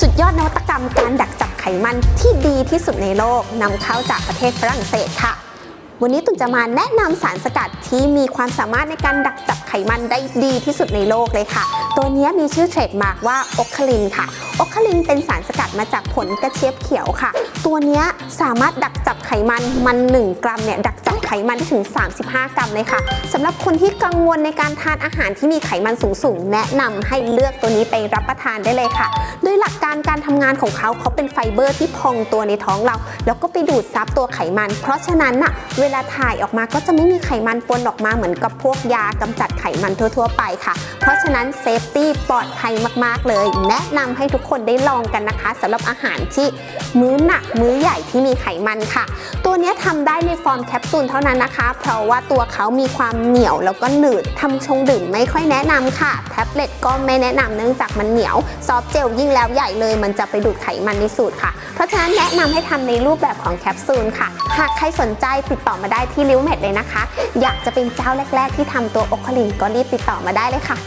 สุดยอดนวัตกรรมการดักจับไขมันที่ดีที่สุดในโลกนำเข้าจากประเทศฝรั่งเศสค่ะ วันนี้ตุนจะมาแนะนำสารสกัดที่มีความสามารถในการดักจับไขมันได้ดีที่สุดในโลกเลยค่ะ ตัวนี้มีชื่อเทรดมาร์กว่าโอคลินค่ะโอคลินเป็นสารสกัดมาจากผลกระเจี๊ยบเขียวค่ะ ตัวนี้สามารถดักจับไขมันมัน 1 กรัมเนี่ยดักจับ ขมันได้ถึง 35 กรัมเลยค่ะสำหรับคนที่กังวลในการทานอาหารที่มีไขมันสูงๆ แนะนำให้เลือกตัวนี้ไปรับประทานได้เลยค่ะ โดยหลักการการทำงานของเขาเขาเป็นไฟเบอร์ที่พองตัวในท้องเรา แล้วก็ไปดูดซับตัวไขมัน เพราะฉะนั้นน่ะเวลาถ่ายออกมาก็จะไม่มีไขมันปนออกมาเหมือนกับพวกยากำจัดไขมันทั่ว ๆ ไปค่ะ เพราะฉะนั้นเซฟตี้ปลอดภัยมากๆเลย แนะนำให้ทุกคนได้ลองกันนะคะสำหรับอาหารที่มื้อหนักมื้อใหญ่ที่มีไขมันค่ะ ตัวนี้ยทำได้ในฟอร์มแคปซูลเท่านั้นนะคะ เพราะว่าตัวเขามีความเหนียวแล้วก็หนืดทำชงดื่มไม่ค่อยแนะนำค่ะ แท็บเล็ตก็ไม่แนะนำเนื่องจากมันเหนียว ซอฟเจลยิ่งแล้วใหญ่เลย มันจะไปดูดไขมันในสูตรค่ะ เพราะฉะนั้นแนะนำให้ทำในรูปแบบของแคปซูลค่ะ หากใครสนใจติดต่อมาได้ที่ลิวเมดเลยนะคะ อยากจะเป็นเจ้าแรก ๆ ที่ทำตัวโอคาลินก็รีบติดต่อมาได้เลยค่ะ